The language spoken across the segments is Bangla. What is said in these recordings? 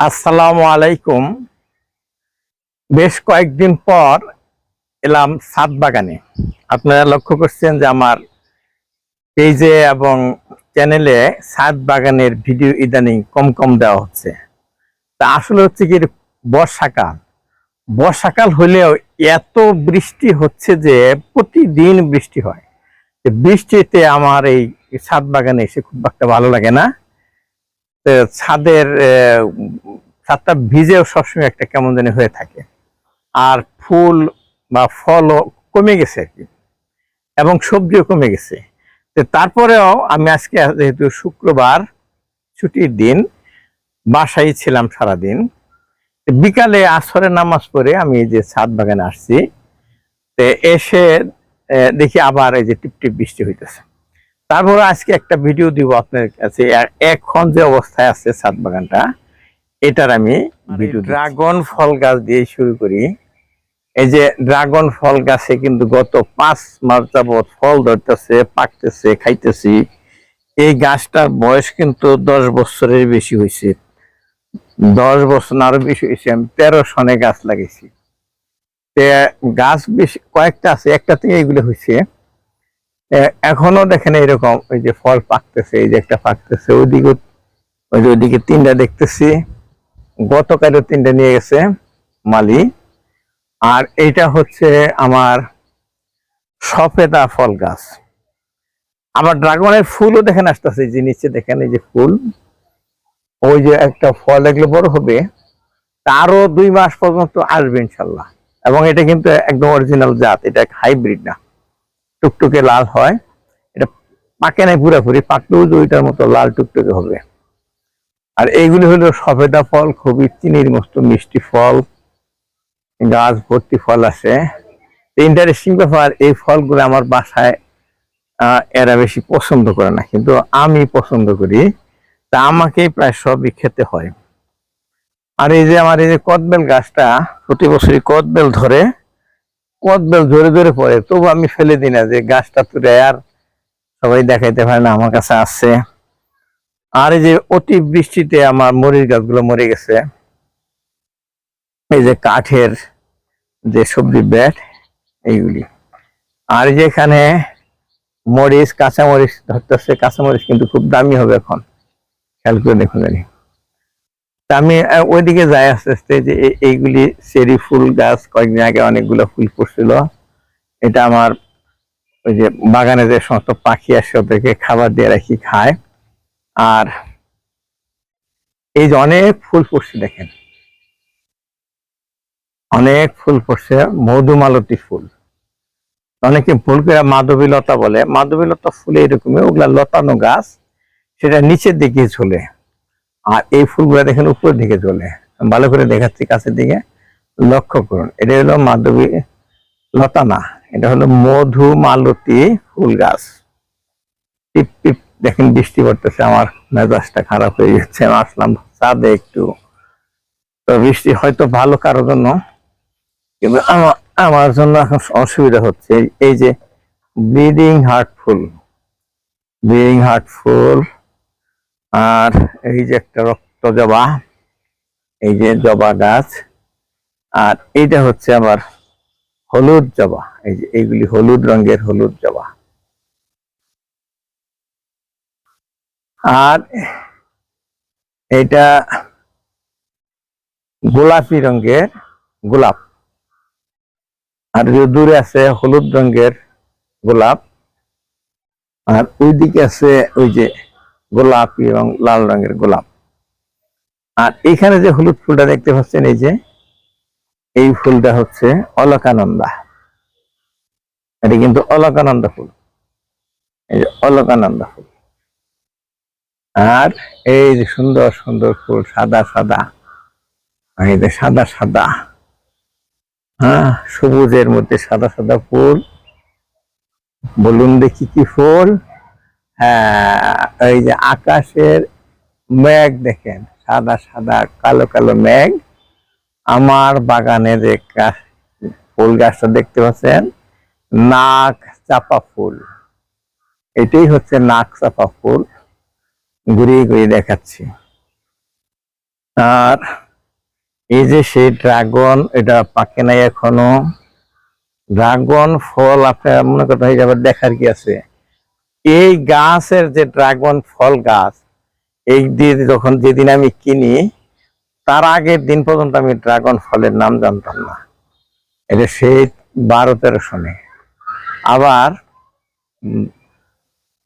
আসসালামু আলাইকুম। বেশ কয়েকদিন পর এলাম সাত বাগানে। আপনারা লক্ষ্য করছেন যে আমার পেজে এবং চ্যানেলে সাত বাগানের ভিডিও ইদানিং কম কম দেওয়া হচ্ছে। তা আসলে হচ্ছে কি বর্ষাকাল। বর্ষাকাল হলেও এত বৃষ্টি হচ্ছে যে প্রতিদিন বৃষ্টি হয়। বৃষ্টিতে আমার এই ছাদ বাগানে এসে খুব একটা ভালো লাগে না। ছাদের ছাদটা ভিজেও সবসময় একটা কেমন জানি হয়ে থাকে। আর ফুল বা ফলও কমে গেছে আর কি। এবং সবজিও কমে গেছে। তো তারপরেও আমি আজকে যেহেতু শুক্রবার ছুটির দিন, বাসায় ছিলাম সারাদিন বিকালে আসরের নামাজ পড়ে আমি এই যে ছাদ বাগানে আসছি। তো এসে দেখি আবার এই যে টিপটিপ বৃষ্টি হইতেছে। তারপরে আজকে একটা ভিডিও দিব আপনার কাছে। এখন যে অবস্থায় আছে ছাদ বাগানটা এটার আমি ভিডিও ড্রাগন ফল গাছ দিয়ে শুরু করি। এই যে ড্রাগন ফল গাছে কিন্তু গত পাঁচ মাস যাবৎ ফল ধরতেছে পাকতেছে খাইতেছি। এই গাছটার বয়স কিন্তু দশ বছরের বেশি হয়েছে দশ বছর আরও বেশি হয়েছে আমি তেরো সনে গাছ লাগিয়েছি তে গাছ বেশি কয়েকটা আছে। একটা থেকে এগুলো হয়েছে এখনও দেখেন এরকম ওই যে ফল পাকতেছে, এই যে একটা পাকতেছে, ওইদিকে, ওই যে ওইদিকে তিনটা দেখতেছি। গতকালও তিনটা নিয়ে গেছে মালি। আর এইটা হচ্ছে আমার সফেদা ফল গাছ। আমার ড্রাগনের ফুলও দেখেন আসতেছে যে নিচে দেখেন এই যে ফুল। ওই যে একটা ফল এগুলো বড় হবে তারও দুই মাস পর্যন্ত আসবে ইনশাল্লাহ। এবং এটা কিন্তু একদম অরিজিনাল জাত, এটা হাইব্রিড না। টুকটুকে লাল হয়। এটা পাকে নাই পুরোপুরি, পাকলেও যে ওইটার মতো লাল টুকটুকে হবে। আর এইগুলি হলো সফেদা ফল, খুবই চিনির মতো মিষ্টি ফল। গাছ ভর্তি ফল আছে। ইন্টারেস্টিং ব্যাপার, এই ফলগুলো আমার বাসায় এরা বেশি পছন্দ করে না, কিন্তু আমি পছন্দ করি। তা আমাকে প্রায় সবই খেতে হয়। আর এই যে আমার এই যে কদবেল গাছটা, প্রতি বছরই কদবেল ধরে। কদবেল ধরে ধরে পড়ে, তবু আমি ফেলে দিই না যে গাছটা তুলে আর সবাই দেখাইতে পারে না, আমার কাছে আসছে আর এই যে অতি বৃষ্টিতে আমার মরিচ গাছগুলো মরে গেছে। এই যে কাঠের যে সবজি ব্যাট, এইগুলি। আর এই যে এখানে মরিচ কাঁচা মরিচ ধরতেছে, কাঁচামরিচ কিন্তু খুব দামি হবে এখন। খেয়াল করে দেখুন জানি আমি ওইদিকে যাই আস্তে আস্তে যে এইগুলি চেরি ফুল গাছ কয়েকদিন আগে অনেকগুলো ফুল ফুটছিল। এটা আমার ওই যে বাগানে যে সমস্ত পাখি আসে ওদেরকে খাবার দিয়ে রাখি, খায়। আর এই যে অনেক ফুল ফুটছে দেখেন। অনেক ফুল ফুটছে, মধুমালতী ফুল। অনেকে ফুল করে মাধবী লতা বলে। মাধবী লতা ফুলে এরকমই, ওগুলা লতানো গাছ, সেটা নিচের দিকে ঝোলে। আর এই ফুলগুলো দেখেন উপরের দিকে চলে। ভালো করে দেখাচ্ছি, কাছের দিকে। লক্ষ্য করুন, এটা হলো মাধবী লতানা, এটা হলো মধুমালতী ফুল গাছ। টিপ টিপ দেখেন বৃষ্টি পড়তেছে, আমার মেজাজটা খারাপ হয়ে যাচ্ছে, আমি আসলাম চাঁদে একটু। তো বৃষ্টি হয়তো ভালো কারোর জন্য, কিন্তু আমার আমার জন্য এখন অসুবিধা হচ্ছে। এই- যে, ব্লিডিং হার্ট ফুল, ব্লিডিং হার্ট ফুল আর এই যে একটা রক্ত জবা, এই যে জবা গাছ, আর এইটা হচ্ছে আমার হলুদ জবা, এই যে এইগুলি হলুদ রঙের হলুদ জবা। আর এটা গোলাপি রঙের গোলাপ, আর দূরে আছে হলুদ রঙের গোলাপ, আর ওইদিকে আছে ওই যে গোলাপি এবং লাল রঙের গোলাপ। আর এখানে যে হলুদ ফুলটা দেখতে পাচ্ছেন, এই যে, এই ফুলটা হচ্ছে অলকানন্দা। এটা কিন্তু অলকানন্দা ফুল। এই যে অলকানন্দা ফুল। আর এই যে সুন্দর সুন্দর ফুল, সাদা সাদা। এই যে সাদা সাদা। হ্যাঁ সবুজের মধ্যে সাদা সাদা ফুল। বলুন দেখি কি ফুল। এই যে আকাশের মেঘ দেখেন, সাদা সাদা, কালো কালো মেঘ। আমার বাগানে যে ফুল গাছটা দেখতে পাচ্ছেন, নাক চাপা ফুল। এটাই হচ্ছে নাক চাপা ফুল। ঘুরিয়ে ঘুরিয়ে দেখাচ্ছি। আর এই যে সেই ড্রাগন, এটা পাকে নাই এখনও। ড্রাগন ফল আপনার মনে করতে হয় আবার দেখার কি আছে? এই গাছের যে ড্রাগন ফল গাছ, এই দিয়ে যখন যেদিন আমি কিনি, তার আগের দিন পর্যন্ত আমি ড্রাগন ফলের নাম জানতাম না। এটা সেই বারো তেরো সনে। আবার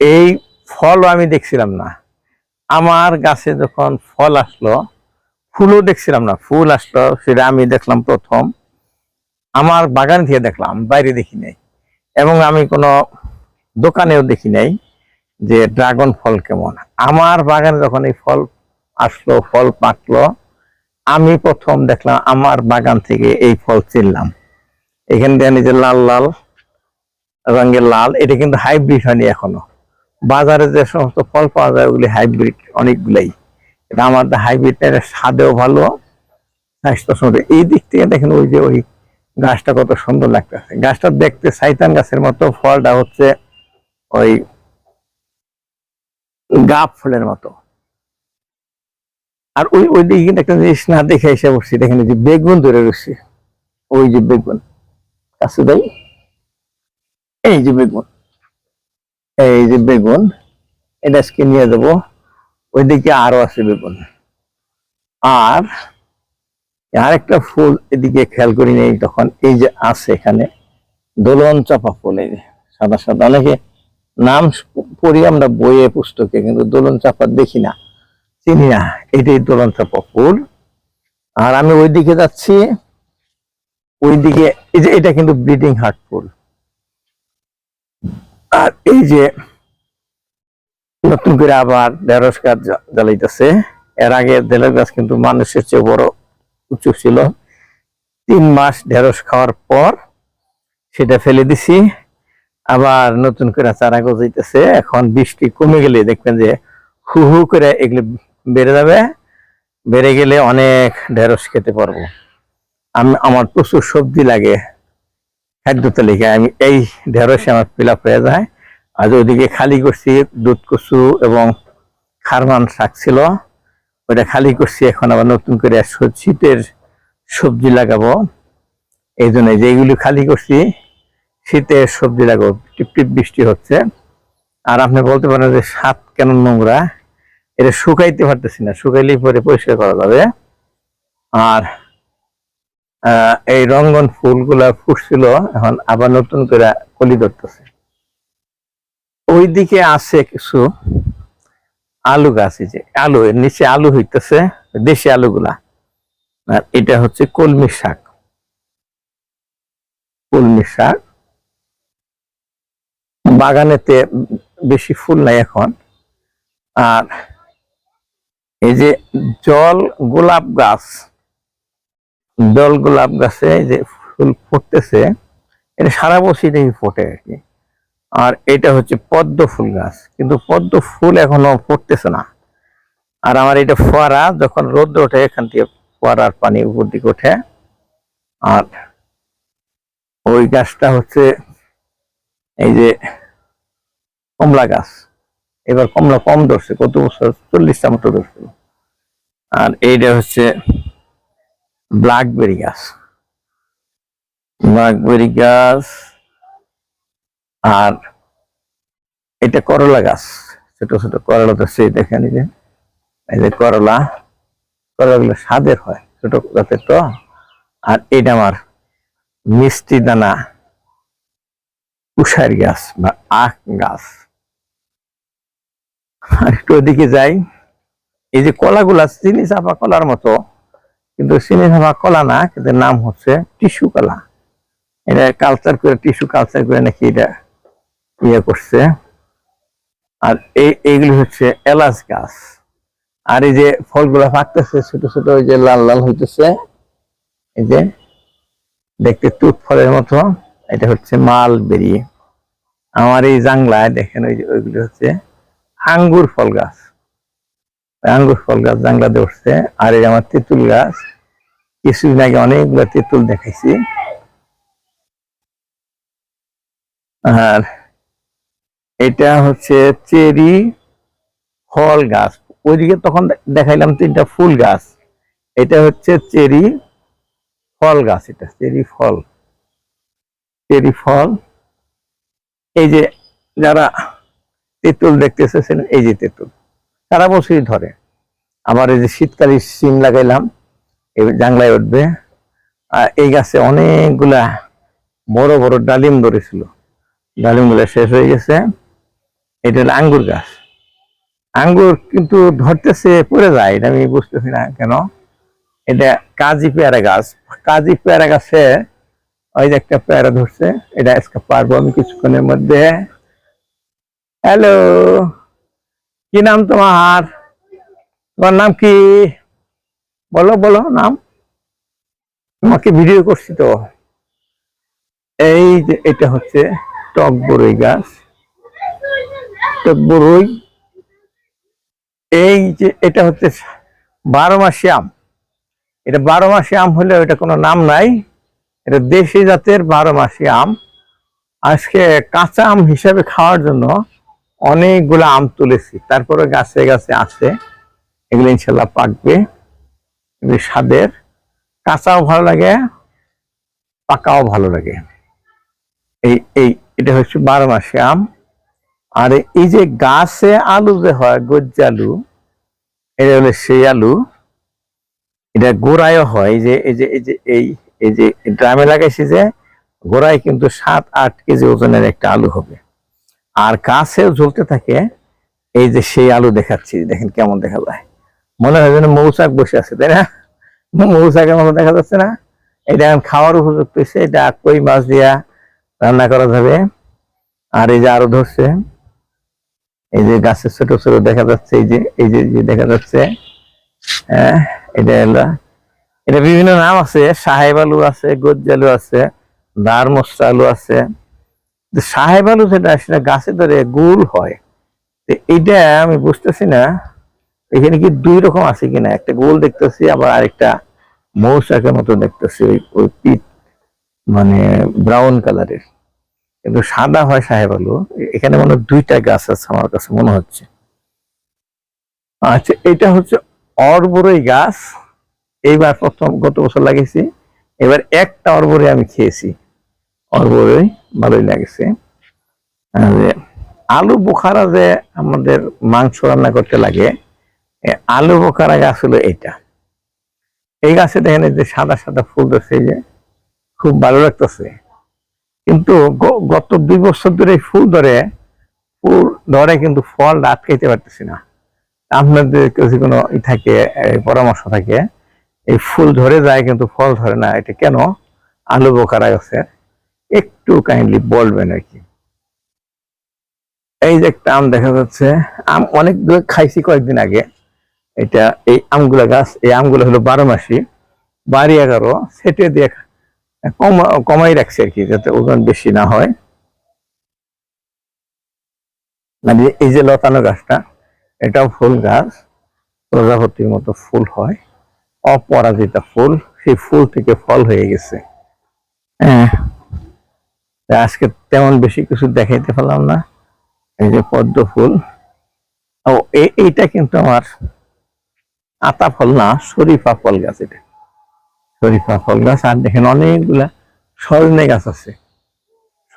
এই ফলও আমি দেখছিলাম না। আমার গাছে যখন ফল আসলো, ফুলও দেখছিলাম না। ফুল আসলো, সেটা আমি দেখলাম প্রথম। আমার বাগান থেকে দেখলাম, বাইরে দেখি নাই। এবং আমি কোনো দোকানেও দেখি নাই যে ড্রাগন ফল কেমন। আমার বাগানে যখন এই ফল আসলো, ফল পাকলো, আমি প্রথম দেখলাম আমার বাগান থেকে এই ফল চিনলাম। এখান দিয়ে যে লাল লাল রঙের লাল, এটা কিন্তু হাইব্রিড হয়নি এখনও। বাজারে যে সমস্ত ফল পাওয়া যায়, ওগুলি হাইব্রিড অনেকগুলাই। এটা আমার হাইব্রিড স্বাদেও ভালো, স্বাস্থ্য সুন্দর এই দিক থেকে দেখেন ওই যে ওই গাছটা কত সুন্দর লাগতেছে। গাছটা দেখতে সাইতান গাছের মতো, ফলটা হচ্ছে ওই গাপ ফুলের মতো। আর ওই ওই দিকে কিন্তু একটা জিনিস না দেখে এসে বসছি, দেখেন যে বেগুন ধরে রয়েছে। ওই যে বেগুন। কাছে দেয় এই যে বেগুন। এই যে বেগুন। এটা আজকে নিয়ে যাব। ওইদিকে আরও আছে বেগুন। আর আরেকটা ফুল এদিকে খেয়াল করি নেই, তখন এই যে আছে এখানে। দোলন চাপা ফুল এই যে, সাদা সাদা। অনেকে নাম পড়ি আমরা বইয়ে পুস্তকে, কিন্তু দোলন চাপা দেখি না, চিনি না। এটাই দোলন চাপা ফুল। আর আমি ওইদিকে যাচ্ছি, ওইদিকে, এই যে এটা কিন্তু ব্লিডিং হার্ট ফুল। আর এই যে নতুন করে আবার ঢেঁড়স গাছ জ্বালাইতেছে। এর আগে ঢেঁড়স গাছ কিন্তু মানুষের চেয়ে বড় উঁচু ছিল। তিন মাস ঢেঁড়স খাওয়ার পর সেটা ফেলে দিছি। আবার নতুন করে চারা গজাইতেছে। এখন বৃষ্টি কমে গেলে দেখবেন যে হু হু করে এগুলো বেড়ে যাবে। বেড়ে গেলে অনেক ঢেঁড়স খেতে পারব। আমি, আমার প্রচুর সবজি লাগে। খাদ্য তালিকায় আমি এই ঢেঁড়সে আমার ফিল আপ হয়ে যায়। আজ ওইদিকে খালি করছি দুধ, কচু এবং খারমান শাক ছিল। ওইটা খালি করছি, এখন আবার নতুন করে শীতের সবজি লাগাবো। এই জন্য যেগুলি খালি করছি শীতের সবজি টিপ টিপ বৃষ্টি হচ্ছে। আর আপনি বলতে পারেন যে সাত কেন নোংরা, এটা শুকাইতে পারতেছি না শুকাইলে পরে পরিষ্কার করা যাবে। আর এই রঙ্গন ফুলগুলা ফুটছিল, এখন আবার নতুন করে কলি ধরতেছে। ওইদিকে আছে কিছু আলু গাছ যে আলু, এর নিচে আলু হইতেছে, দেশি আলুগুলা। আর এটা হচ্ছে কলমি শাক। কলমি শাক। বাগানেতে বেশি ফুল নাই এখন। আর এই যে জল গোলাপ গাছ, জল গোলাপ গাছে যে ফুল ফুটতেছে, এটা সারা বছরই ফোটে আর কি। আর এটা হচ্ছে পদ্ম ফুল গাছ, কিন্তু পদ্ম ফুল এখনও ফুটতেছে না। আর আমার এটা ফোয়ারা, যখন রোদ্র ওঠে, এখান থেকে ফোয়ারার পানি উপর দিকে ওঠে। আর ওই গাছটা হচ্ছে এই যে কমলা গাছ। এবার কমলা কম ধরছে, কত বছর? চল্লিশটা মতো ধরছে। আর এইটা হচ্ছে ব্ল্যাকবেরি গাছ। ব্ল্যাকবেরি গাছ আর এটা করলা গাছ। ছোট ছোট করলা তো সেই দেখেন যে। এই যে করলা, করলাগুলো স্বাদের হয়, ছোট গাছের তো। আর এটা আমার মিষ্টি দানা। উষার গাছ বা আখ গাছ। একটু ওদিকে যাই। এই যে কলাগুলা চিনি চাপা কলার মতো, কিন্তু চিনি চাপা কলা না, কিন্তু নাম হচ্ছে টিস্যু কলা। এটা কালচার করে, টিস্যু কালচার করে নাকি এটা ইয়ে করছে। আর এই, এইগুলি হচ্ছে এলাচ গাছ। আর এই যে ফলগুলা পাকতেছে ছোট ছোট, ওই যে লাল লাল হইতেছে। এই যে দেখতে তুত ফলের মতো। এটা হচ্ছে মাল বেরিয়ে আমার এই জাংলায় দেখেন, ওই ওইগুলি হচ্ছে আঙ্গুর ফল গাছ। আঙ্গুর ফল গাছ জাংলাতে উঠছে, আর এই আমার তেঁতুল গাছ। কিছুদিন আগে অনেকগুলো তেঁতুল দেখাইছি। আর এটা হচ্ছে চেরি ফল গাছ। ওইদিকে তখন দেখাইলাম তিনটা ফুল গাছ। এটা হচ্ছে চেরি ফল গাছ, এটা চেরি ফল। চেরি ফল। এই যে যারা তেঁতুল দেখতে এসেছেন এই যে তেঁতুল। সারা বছরই ধরে। আবার এই যে শীতকালে সিম লাগাইলাম জাংলায় উঠবে। আর এই গাছে অনেকগুলা বড় বড় ডালিম ধরেছিল। ডালিমগুলো শেষ হয়ে গেছে। এটা হলো আঙ্গুর গাছ। আঙ্গুর কিন্তু ধরতেছে, পড়ে যায়, এটা আমি বুঝতেছি না কেন। এটা কাজী পেয়ারা গাছ। কাজী পেয়ারা গাছে ওই যে একটা পেয়ারা ধরছে, এটা আজকে পারব আমি কিছুক্ষণের মধ্যে। হ্যালো কি নাম তোমার? তোমার নাম কি? বলো বলো নাম। তোমাকে ভিডিও করছি তো। এই যে এটা হচ্ছে টক বড়ই গাছ। টক বড়ই এই যে এটা হচ্ছে বারো মাসে আম। এটা বারো মাসে আম হলে এটা কোনো নাম নাই। এটা দেশি জাতের বারো মাসি আম। আজকে কাঁচা আম হিসাবে খাওয়ার জন্য অনেকগুলো আম তুলেছি। তারপরে গাছে গাছে আছে। এগুলো ইনশাল্লাহ পাকবে। স্বাদের। কাঁচাও ভালো লাগে, পাকাও ভালো লাগে। এই এই, এটা হচ্ছে বারো মাসে আম। আর এই যে গাছে আলু যে হয়, গজ্জি আলু, এটা হলো সেই আলু। এটা গোড়ায়ও হয় যে, এই যে এই যে, এই এই যে ড্রামে লাগাইছি যে গোড়ায় কিন্তু সাত, আট কেজি ওজনের একটা আলু হবে। আর গাছেও ঝুলতে থাকে, এই যে সেই আলু দেখাচ্ছি, দেখেন কেমন দেখা যায়। মনে হয় যেন মৌচাক বসে আছে, তাই না? মৌচাকের মতো দেখা যাচ্ছে না? এটা এখন খাওয়ার উপযুক্ত হয়েছে এটা কই মাছ দিয়া রান্না করা যাবে। আর এই যে আরও ধরছে, এই যে গাছের ছোট ছোট দেখা যাচ্ছে, এই যে এই যে যে দেখা যাচ্ছে। হ্যাঁ এটা হলো এটা বিভিন্ন নাম আছে সাহেব আলু আছে, গজ্জালু আছে দার মশলা আলু আছে। সাহেব আলু যেটা সেটা গাছে ধরে গোল হয়। এইটা আমি বুঝতেছি না, এখানে কি দুই রকম আছে কিনা? একটা গোল দেখতেছি, আবার আরেকটা মৌচাকের মতো দেখতেছি, ওই ওই পিট মানে ব্রাউন কালারের কিন্তু সাদা হয় সাহেব আলু এখানে মনে দুইটা গাছ আছে আমার কাছে মনে হচ্ছে। আচ্ছা এটা হচ্ছে অরবরই গাছ। এইবার প্রথম গত বছর লাগিয়েছি, এবার একটা অরবরে আমি খেয়েছি। অরবরই ভালোই লাগছে। আলু বোখারা যে আমাদের মাংস রান্না করতে লাগে আলু বোখারা গাছ হলো এটা। এই গাছে দেখেন যে সাদা সাদা ফুল ধরছে যে খুব ভালো লাগতেছে। কিন্তু গত দুই বছর ধরে ফুল ধরে ফুল ধরে কিন্তু ফল আটকাইতে পারতেছি না। আপনাদের কাছে কোনো ই থাকে পরামর্শ থাকে এই ফুল ধরে যায় কিন্তু ফল ধরে না, এটা কেন? আলু বোখারা গাছে একটু কাইন্ডলি বলবেন আর কি। এই যে একটা আম দেখা যাচ্ছে, আম অনেকগুলো খাইছি কয়েকদিন আগে। এটা এই আমগুলা গাছ, এই আমগুলো হলো বারো মাসি, বাড়ি এগারো, সেটে দিয়ে কম কমাই রাখছে আর কি, যাতে ওজন বেশি না হয়। মানে এই যে লতানো গাছটা, এটাও ফুল গাছ, প্রজাপতির মতো ফুল হয়। অপরাজিতা ফুল সেই ফুল থেকে ফল হয়ে গেছে। হ্যাঁ। আজকে তেমন বেশি কিছু দেখাইতে পারলাম না। এই যে পদ্ম ফুল। ও এইটা কিন্তু আমার আতা ফল না শরীফা ফল গাছ এটা। শরীফা ফল গাছ আর দেখেন অনেকগুলা সজনে গাছ আছে।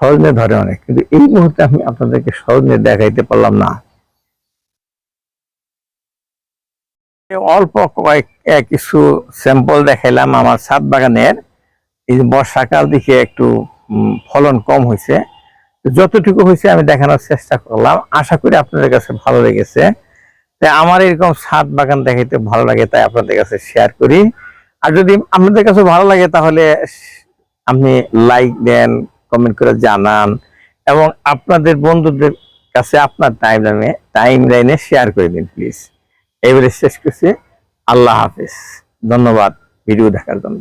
সজনে ধরে অনেক। কিন্তু এই মুহূর্তে আমি আপনাদেরকে সজনে দেখাইতে পারলাম না এই অল্প কয়েক কিছু স্যাম্পল দেখাইলাম আমার ছাদ বাগানের। এই বর্ষাকাল দিকে একটু ফলন কম হয়েছে যতটুকু হয়েছে আমি দেখানোর চেষ্টা করলাম। আশা করি আপনাদের কাছে ভালো লেগেছে। তাই আমার এরকম ছাদ বাগান দেখাইতে ভালো লাগে তাই আপনাদের কাছে শেয়ার করি। আর যদি আপনাদের কাছে ভালো লাগে তাহলে আপনি লাইক দেন কমেন্ট করে জানান এবং আপনাদের বন্ধুদের কাছে আপনার টাইম লাইনে টাইম লাইনে শেয়ার করে দিন প্লিজ এবারে শেষ করছি। আল্লাহ হাফিজ। ধন্যবাদ ভিডিও দেখার জন্য।